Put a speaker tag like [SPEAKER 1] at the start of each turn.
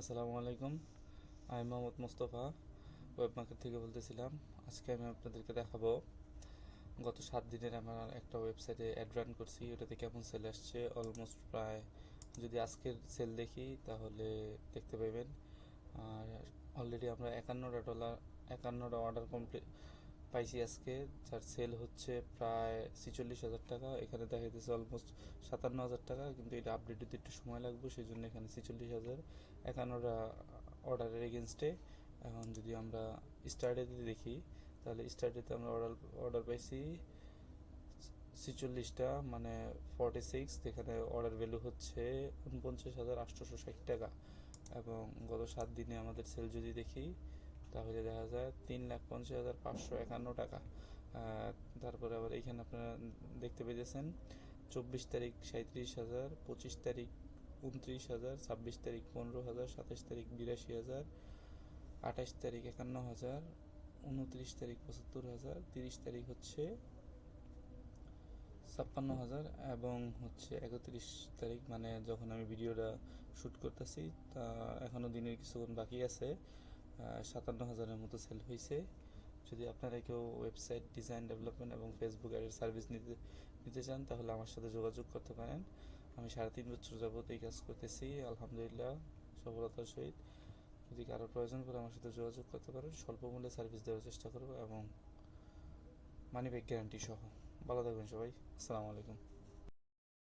[SPEAKER 1] আসসালামু আলাইকুম। আমি মোহাম্মদ মোস্তফা ওয়েব মার্কেট থেকে বলতেছিলাম, আজকে আমি আপনাদেরকে দেখাবো, গত সাত দিনের আমার একটা ওয়েবসাইটে অ্যাড রান করছি, ওটাতে কেমন সেল আসছে অলমোস্ট প্রায়, যদি আজকের সেল দেখি, তাহলে দেখতে পাবেন আর অলরেডি আমরা একান্নটা ডলার একান্নটা অর্ডার কমপ্লিট পাইছি আজকে, যার সেল হচ্ছে প্রায় ছিচল্লিশ হাজার টাকা, এখানে দেখা যাচ্ছে অলমোস্ট সাতান্ন হাজার টাকা, কিন্তু এটা আপডেট দিতে একটু সময় লাগবে সেই জন্য এখানে ছিচল্লিশ হাজার। একান্নটা অর্ডারের এগেনস্টে এখন যদি আমরা স্টার্টেতে দেখি, তাহলে স্টার্টেতে আমরা অর্ডার অর্ডার পাইছি ছিচল্লিশটা মানে ফর্টি সিক্স যেখানে অর্ডার ভ্যালু হচ্ছে উনপঞ্চাশ হাজার আটশোশো ষাট টাকা। এবং গত সাত দিনে আমাদের সেল যদি দেখি, তাহলে দেখা যায় তিন লাখ পঞ্চাশ হাজার পাঁচশো একান্ন টাকা। তারপরে আবার এইখানে আপনারা দেখতে পেয়েছেন চব্বিশ তারিখ সাঁত্রিশ হাজার, পঁচিশ তারিখ উনত্রিশ হাজার, ছাব্বিশ তারিখ পনেরো হাজার, সাতাশ তারিখ বিরাশি হাজার, আঠাশ তারিখ একান্ন হাজার, উনত্রিশ তারিখ পঁচাত্তর হাজার, তিরিশ তারিখ হচ্ছে ছাপ্পান্ন হাজার এবং হচ্ছে একত্রিশ তারিখ মানে যখন আমি ভিডিওটা শ্যুট করতেছি, তা এখনও দিনের কিছুক্ষণ বাকি আছে সাতান্ন হাজারের মতো সেল হয়েছে যদি আপনারা কেউ ওয়েবসাইট ডিজাইন ডেভেলপমেন্ট এবং ফেসবুক অ্যাডের সার্ভিস নিতে নিতে চান, তাহলে আমার সাথে যোগাযোগ করতে পারেন। আমি সাড়ে তিন বছর যাবত এই কাজ করতেছি, আলহামদুলিল্লাহ, সফলতার সহিত। যদি কারও প্রয়োজন পড়ে আমার সাথে যোগাযোগ করতে পারেন, স্বল্প মূল্যে সার্ভিস দেওয়ার চেষ্টা করব এবং মানি ব্যাগ গ্যারান্টি সহ। ভালো থাকবেন সবাই। আসসালামু আলাইকুম।